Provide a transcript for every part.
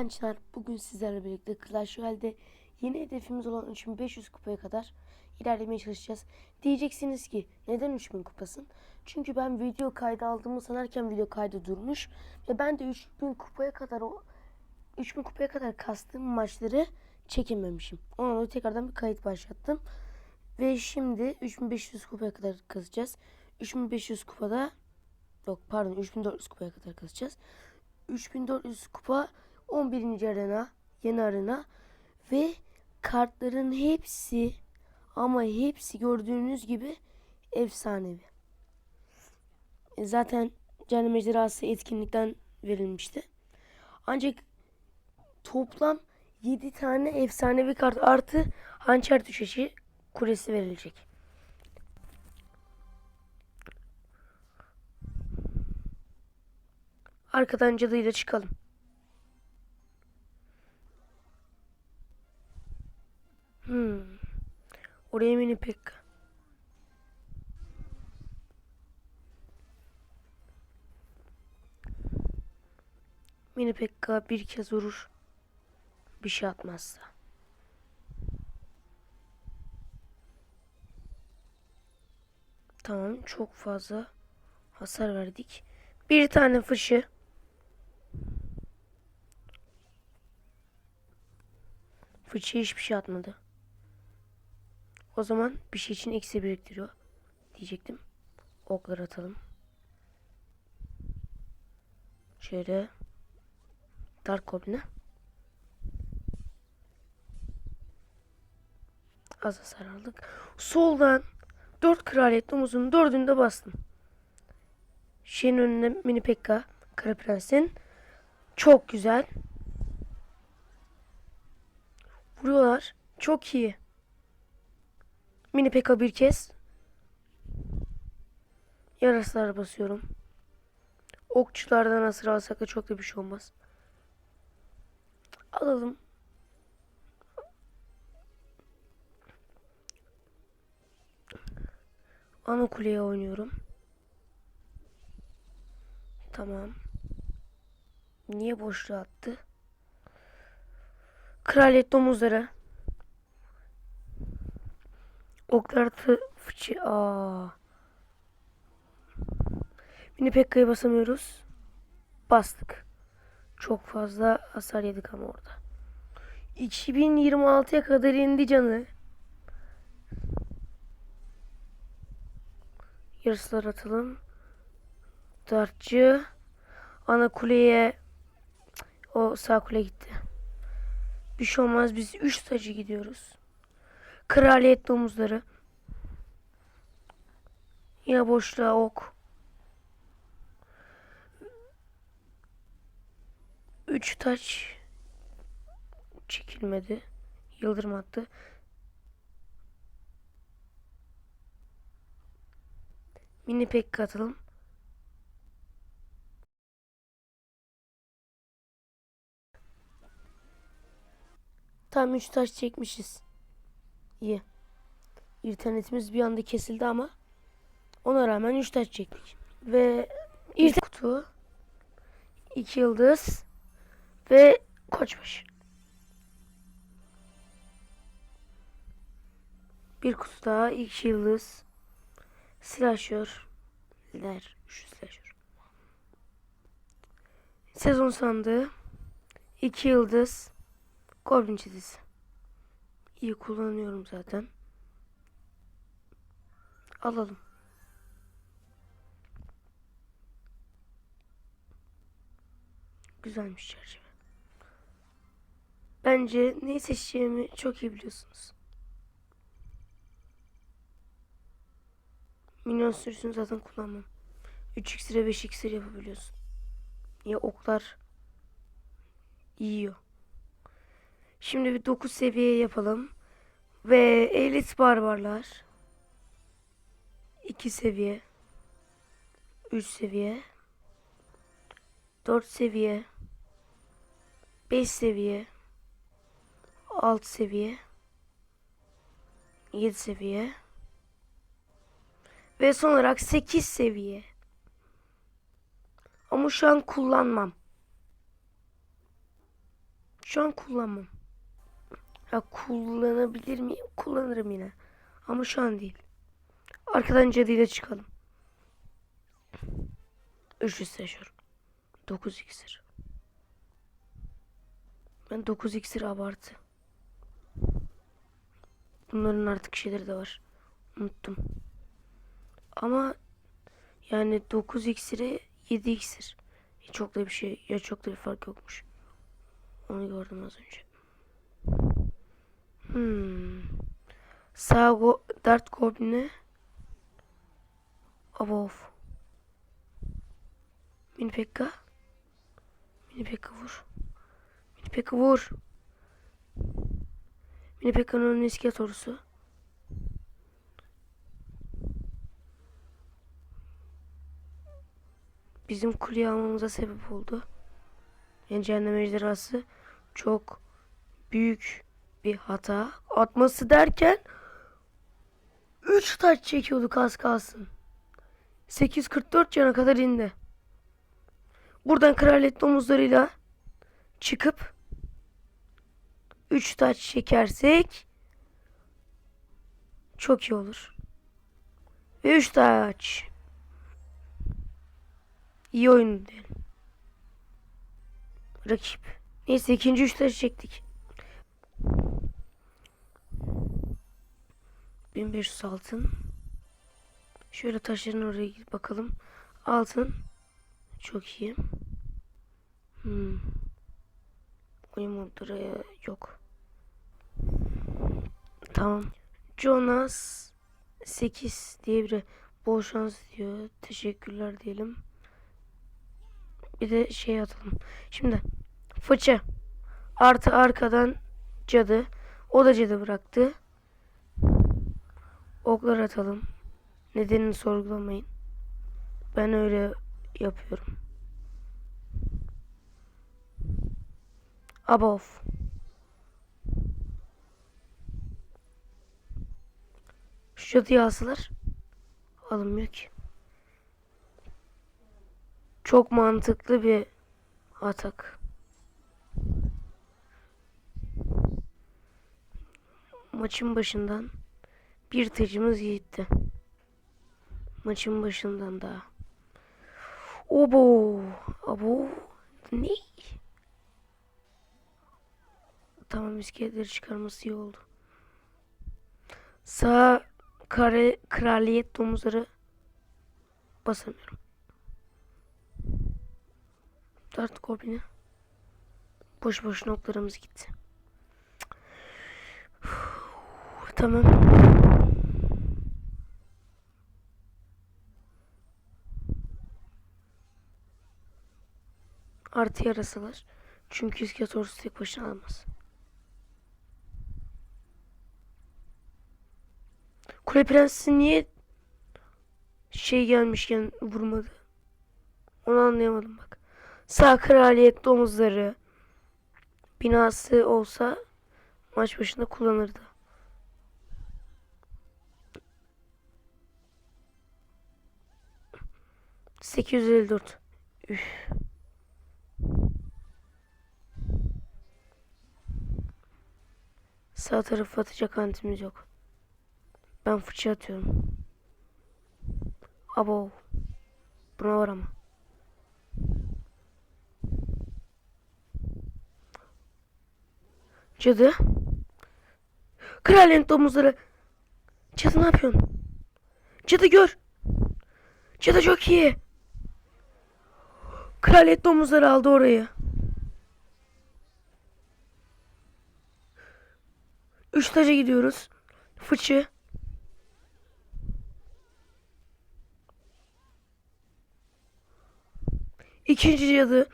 Gençler bugün sizlerle birlikte Clash Royale'de yeni hedefimiz olan 3500 kupaya kadar ilerlemeye çalışacağız. Diyeceksiniz ki neden 3000 kupasın? Çünkü ben video kaydı aldığımı sanarken video kaydı durmuş ve ben de 3000 kupaya kadar o 3000 kupaya kadar kastığım maçları çekememişim. Ona dolayı tekrardan bir kayıt başlattım. Ve şimdi 3500 kupaya kadar kazacağız. 3500 kupada yok pardon 3400 kupaya kadar kazacağız. 3400 kupa 11. arena, yeni arena ve kartların hepsi ama hepsi gördüğünüz gibi efsanevi. E, Zaten Canlı Mecrası etkinlikten verilmişti. Ancak toplam 7 tane efsanevi kart artı hançer düşeşi kulesi verilecek. Arkadan cadıyla çıkalım. Oraya mini pekka. Mini pekka bir kez vurur. Bir şey atmazsa. Tamam çok fazla hasar verdik. Bir tane fışı. Fıçı hiçbir şey atmadı. O zaman bir şey için eksi biriktiriyor diyecektim. Oklar atalım. Şöyle Dark Goblin'e. Az hasar aldık. Soldan 4 kraliyet domuzun dördünü de bastım. Şeyin önünde mini pekka Kara Prens'in. Çok güzel. Vuruyorlar. Çok iyi. Mini pekka bir kez. Yaraslar basıyorum. Okçulardan hasır alsak da çok da bir şey olmaz. Alalım. Ana kuleye oynuyorum. Tamam. Niye boşluğa attı? Kraliyet domuzları. Oklar atı fıçı. Aa. Mini Pekka'yı basamıyoruz. Bastık. Çok fazla hasar yedik ama orada. 2026'ya kadar indi canı. Yarısılar atalım. Dartçı. Ana kuleye o sağ kule gitti. Bir şey olmaz biz 3 tacı gidiyoruz. Kraliyet domuzları. Yine boşluğa ok. 3 taç çekilmedi. Yıldırım attı. Mini pek katalım. Tam 3 taş çekmişiz. İyi. İnternetimiz bir anda kesildi ama ona rağmen 3 taş çektik. Ve ilk kutu 2 yıldız ve koçbaşı. Bir kutu daha 2 yıldız slasher ler şu slasher. Sezon sandığı 2 yıldız Goblin çizgisi. İyi kullanıyorum zaten. Alalım. Güzelmiş çerçeve. Bence neyi seçeceğimi çok iyi biliyorsunuz. Minyon sürüsünü zaten kullanmam. 3 iksire 5 iksir yapabiliyorsun. Ya oklar yiyor. Şimdi bir 9 seviye yapalım. Ve elit barbarlar. 2 seviye. 3 seviye. 4 seviye. 5 seviye. 6 seviye. 7 seviye. Ve son olarak 8 seviye. Ama şu an kullanmam. Şu an kullanmam. Ya kullanabilir miyim? Kullanırım yine. Ama şu an değil. Arkadan cadıyla çıkalım. 300 seçiyorum. 9 iksir. Ben 9 iksir abartı. Bunların artık şeyleri de var. Unuttum. Ama yani 9 iksire 7 iksir. Ya çok da bir şey ya çok da bir fark yokmuş. Onu gördüm az önce. Hmm. Sağ go Dart Goblin'e Above. Mini Pekka. Mini Pekka vur. Mini Pekka vur. Mini Pekka'nın önüne iskelet ordusu. Bizim kuleyi almamıza sebep oldu. Yani cehennem ejderhası çok büyük bir hata. Atması derken 3 taç çekiyorduk az kalsın. 844 cana kadar indi. Buradan kraliyet domuzlarıyla çıkıp 3 taç çekersek çok iyi olur. Ve 3 taç. İyi oyun diyelim. Rakip. Neyse ikinci 3 taç çektik. 1500 altın. Şöyle taşların oraya gidip bakalım. Altın. Çok iyi. Hmm. Oyun modları yok. Tamam. Jonas 8 diye biri bol şans diyor. Teşekkürler diyelim. Bir de şey atalım. Şimdi fıçı artı arkadan cadı. O da cadı bıraktı. Oklar atalım. Nedenini sorgulamayın. Ben öyle yapıyorum. Above. Şu çatıyı alsalar alınmıyor ki. Çok mantıklı bir atak. Maçın başından bir tacımız gitti. Maçın başından daha. Obo. Abo. Ne? Tamam iskeletleri çıkarması iyi oldu. Sağ kare kraliyet domuzları basamıyorum. Dart Goblin'e boş boş noktalarımız gitti. Tamam. Artı yarasalar. Çünkü iskelet ordusu tek başına almaz. Kule Prensi niye şey gelmişken vurmadı? Onu anlayamadım bak. Sağ kraliyet domuzları binası olsa maç başında kullanırdı. Sekiz yüz elli dört. Üf. Sağ tarafı atacak antimiz yok. Ben fıçı atıyorum. Abo. Buna var ama. Cadı. Kraliyet domuzları. Cadı ne yapıyorsun? Cadı gör. Cadı çok iyi. Kraliyet domuzları aldı orayı. Üç taca gidiyoruz. Fıçı. İkinci cadı.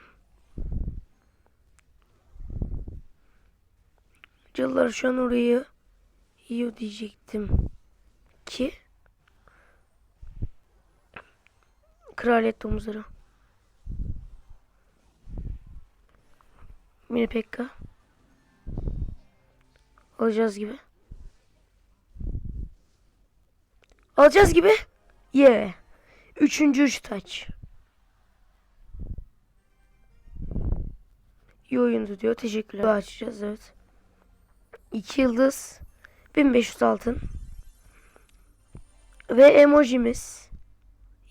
Cadılar şu an orayı yiyor diyecektim ki kraliyet domuzları. Mini Pekka. Alacağız gibi. Alacağız gibi. Yeah. Üçüncü üç taç. İyi oyundu diyor. Teşekkürler. Açacağız evet. 2 yıldız. 1500 altın. Ve emojimiz.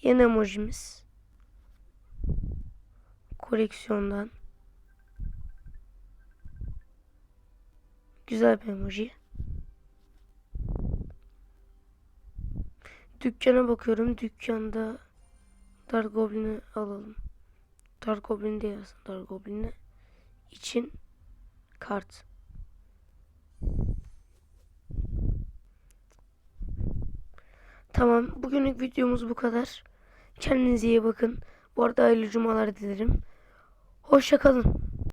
Yeni emojimiz. Koleksiyondan. Güzel bir emoji. Dükkana bakıyorum. Dükkanda Dark Goblin'i alalım. Dark Goblin değil aslında. Dark Goblin'i için kart. Tamam. Bugünlük videomuz bu kadar. Kendinize iyi bakın. Bu arada hayırlı cumalar dilerim. Hoşça kalın.